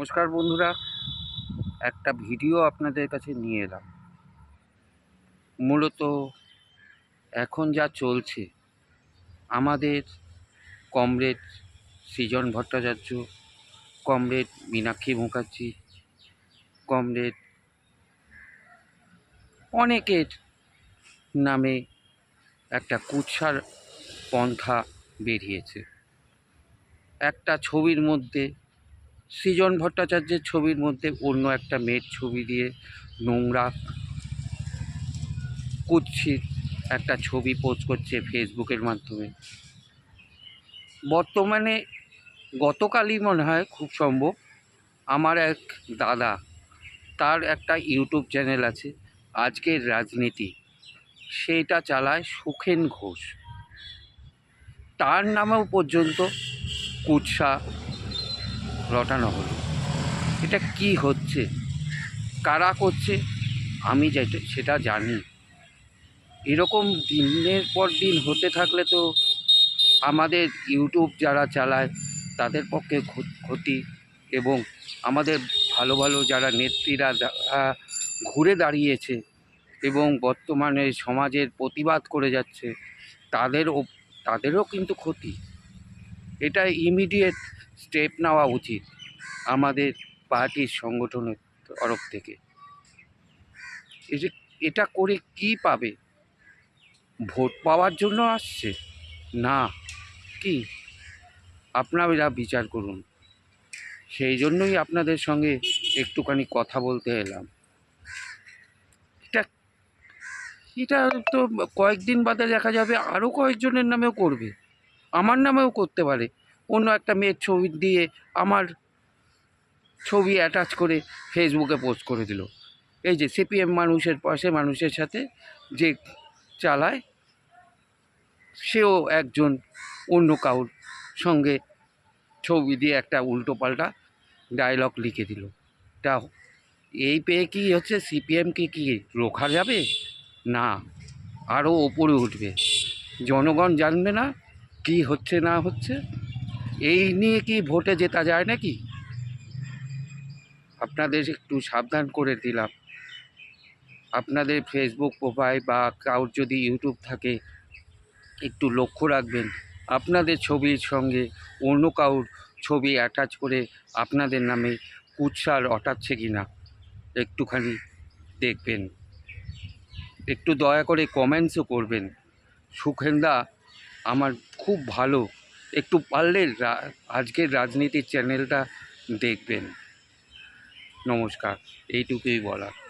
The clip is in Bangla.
নমস্কার বন্ধুরা, একটা ভিডিও আপনাদের কাছে নিয়ে এলাম। মূলত এখন যা চলছে, আমাদের comrade Srijan Bhattacharya, comrade Minakshi Mukherjee, comrade অনেকের নামে একটা কুৎসার পন্থা বেরিয়েছে। একটা ছবির মধ্যে সৃজন ভট্টাচার্যের ছবির মধ্যে অন্য একটা মেয়ের ছবি দিয়ে নোংরা, কুৎসিত একটা ছবি পোস্ট করছে ফেসবুকের মাধ্যমে। বর্তমানে গতকালই মনে হয় খুব সম্ভব, আমার এক দাদা, তার একটা ইউটিউব চ্যানেল আছে, আজকের রাজনীতি। সেটা চালায় সুখেন ঘোষ। তার নামেও পর্যন্ত কুৎসা রটানো হলো। এটা কি হচ্ছে? কারা করছে? আমি যেটা, সেটা জানি। এরকম দিনের পর দিন হতে থাকলে তো আমাদের ইউটিউব যারা চালায়, তাদের পক্ষে ক্ষতি এবং আমাদের ভালো ভালো যারা নেত্রীরা ঘুরে দাঁড়িয়েছে এবং বর্তমানে সমাজের প্রতিবাদ করে যাচ্ছে তাদেরও তাদেরও কিন্তু ক্ষতি। এটা ইমিডিয়েট স্টেপ নেওয়া উচিত আমাদের পার্টির সংগঠনের তরফ থেকে। এটা করে কি পাবে? ভোট পাওয়ার জন্য আসছে? না। কি? আপনারা বিচার করুন। সেই জন্যই আপনাদের সঙ্গে একটুখানি কথা বলতে এলাম। এটা এটা তো কয়েকদিন বাদে দেখা যাবে আরও কয়েকজনের নামেও করবে। আমার নামেও করতে পারে। অন্য একটা মেয়ের ছবি দিয়ে আমার ছবি অ্যাটাচ করে ফেসবুকে পোস্ট করে দিল। এই যে সিপিএম মানুষের পাশে, মানুষের সাথে যে চালায়, সেও একজন অন্য কাউর সঙ্গে ছবি দিয়ে একটা উল্টো পাল্টা ডায়লগ লিখে দিল। তা এই পেয়ে কি হচ্ছে? সিপিএমকে কি রোখা যাবে? না আরও ওপরে উঠবে। জনগণ জানবে না কি হচ্ছে, না হচ্ছে। এই নিয়ে কি ভোটে জেতা যায় নাকি? আপনাদের একটু সাবধান করে দিলাম। আপনাদের ফেসবুক প্রোফাইল বা কারোর যদি ইউটিউব থাকে, একটু লক্ষ্য রাখবেন। আপনাদের ছবির সঙ্গে অন্য কারোর ছবি অ্যাটাচ করে আপনাদের নামে কুৎসার অটাচ্ছে কি না একটুখানি দেখবেন। একটু দয়া করে কমেন্টসও করবেন। সুখেন্দা, আমার খুব ভালো একটু পারলে রা- আজকের রাজনীতির চ্যানেলটা দেখবেন। নমস্কার এইটুকুই বলা